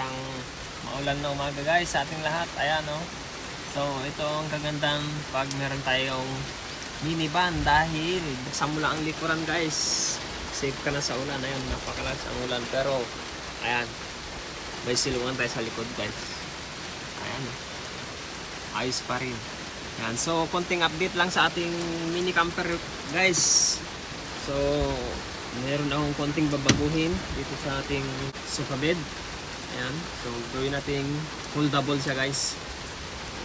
isang maulan na umaga guys sa ating lahat. Ayan oh. So ito ang kagandang pag meron tayong minivan dahil buksan mo lang ang likuran guys. Safe ka na sa ulan. Ayan, napakalakas ang ulan. Pero ayan, may silungan tayo sa likod guys. Ayan oh. Ayos pa rin. Yan. So, konting update lang sa ating mini camper guys. So, meron akong konting babaguhin dito sa ating sofa bed. Ayan. So, gawin nating foldable siya guys.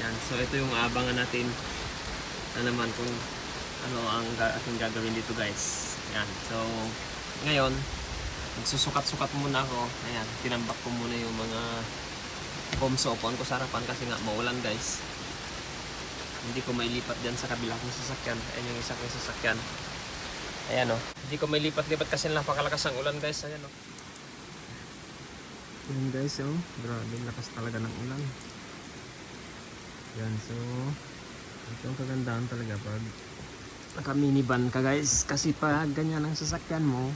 Ayan. So, ito yung abangan natin na naman kung ano ang ating gagawin dito guys. Ayan. So, ngayon, magsusukat-sukat muna ako. Ayan. Tinambak ko muna yung mga foam upuan ko sa harapan kasi nga maulan guys hindi ko mailipat dyan sa kabila kong sasakyan ayan yung isa kong sasakyan ayan o hindi ko mailipat-lipat kasi napakalakas ang ulan guys ayan o ayan guys oh grabe lakas talaga ng ulan yan so ito ang kagandahan talaga pag naka minivan ka guys kasi pag ganyan ang sasakyan mo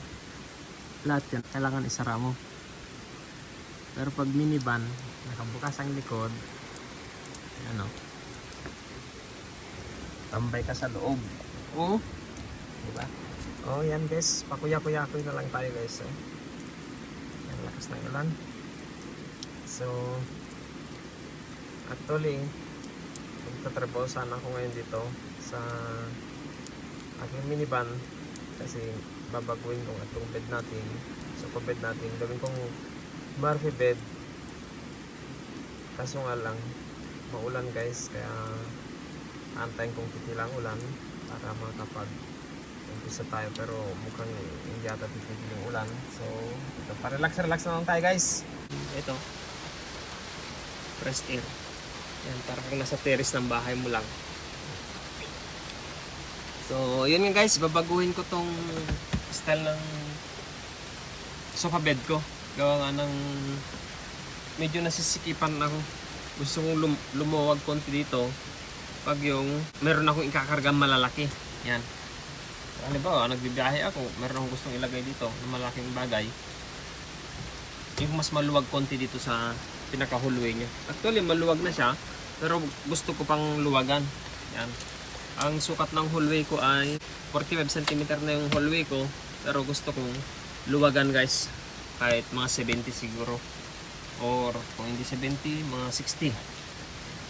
lahat yan kailangan isara mo pero pag minivan nakabukas ang likod ayan o tambay ka sa loob. Oo. Diba? Oh, yan guys. Pakuya-kuya-kuya na lang tayo guys. Eh. Yan, lakas ng ulan. So, actually, magtatrabaho sana ako ngayon dito sa aking minivan kasi babaguhin kong itong bed natin so bed natin. Gawin kong Murphy bed. Kaso nga lang maulan guys kaya antayin kong titilang ulan para makapag umpisa tayo. Pero mukhang hindi ata titigil yung ulan. So ito pa relax relax na lang tayo guys. Ito fresh air yan para kang nasa terrace ng bahay mo lang so yun nga guys babaguhin ko tong style ng sofa bed ko gawa nga ng medyo nasisikipan ako gusto kong lum- lumuwag konti dito pag yung meron akong ikakargang malalaki. Yan. Halimbawa, nagbibiyahe ako, meron akong gustong ilagay dito ng malaking bagay. Yung mas maluwag konti dito sa pinaka-hallway niya. Actually, maluwag na siya, pero gusto ko pang luwagan. Yan. Ang sukat ng hallway ko ay 45 cm na yung hallway ko, pero gusto kong luwagan guys. Kahit mga 70 siguro. Or kung hindi 70, mga 60.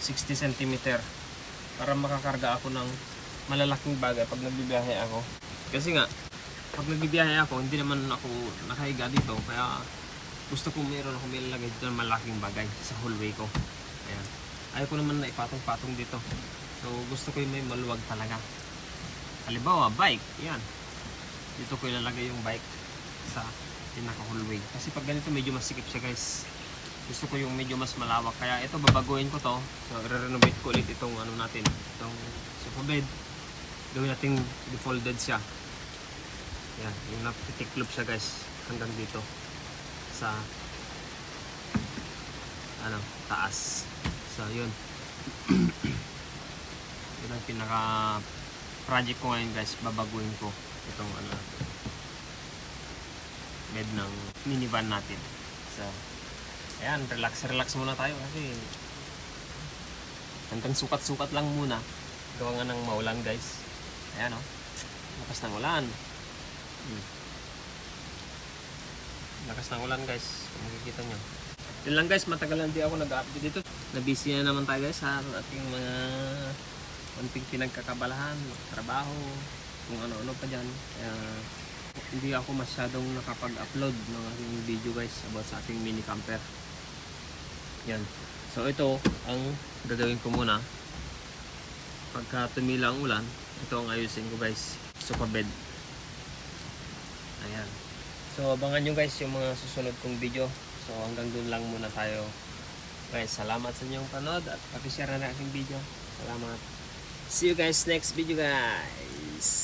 60 cm para makakarga ako ng malalaking bagay pag nagbibiyahe ako. Kasi nga, pag nagbibiyahe ako, hindi naman ako nakahiga dito. Kaya gusto ko mayroon ako may lalagay dito ng malaking bagay sa hallway ko. Ayan. Ayaw ko naman na ipatong-patong dito. So gusto ko yung may maluwag talaga. Halimbawa, bike. Yan. Dito ko ilalagay yung bike sa pinaka-hallway. Kasi pag ganito medyo masikip siya guys gusto ko yung medyo mas malawak kaya ito babaguhin ko to so re-renovate ko ulit itong ano natin itong sofa bed gawin natin defolded siya yan yung napitiklop siya guys hanggang dito sa ano taas so yun yun ang pinaka project ko ngayon guys babaguhin ko itong ano bed ng minivan natin so Ayan, relax, relax muna tayo kasi hanggang sukat-sukat lang muna. Gawa nga ng maulan guys. Ayan o. Oh. Lakas ng ulan. Hmm. Lakas ng ulan guys. Kung makikita nyo. Yun lang guys, matagal lang di ako nag-update dito. Nabisi na naman tayo guys sa ating mga konting pinagkakabalahan, trabaho, kung ano-ano pa dyan. Kaya hindi ako masyadong nakapag-upload ng aking video guys about sa ating mini camper. Yan. So ito ang gagawin ko muna. Pagka tumila ang ulan, ito ang ayusin ko guys. Sofa bed. Ayan. So abangan nyo guys yung mga susunod kong video. So hanggang dun lang muna tayo. Guys, salamat sa inyong panood at pati-share na aking video. Salamat. See you guys next video guys.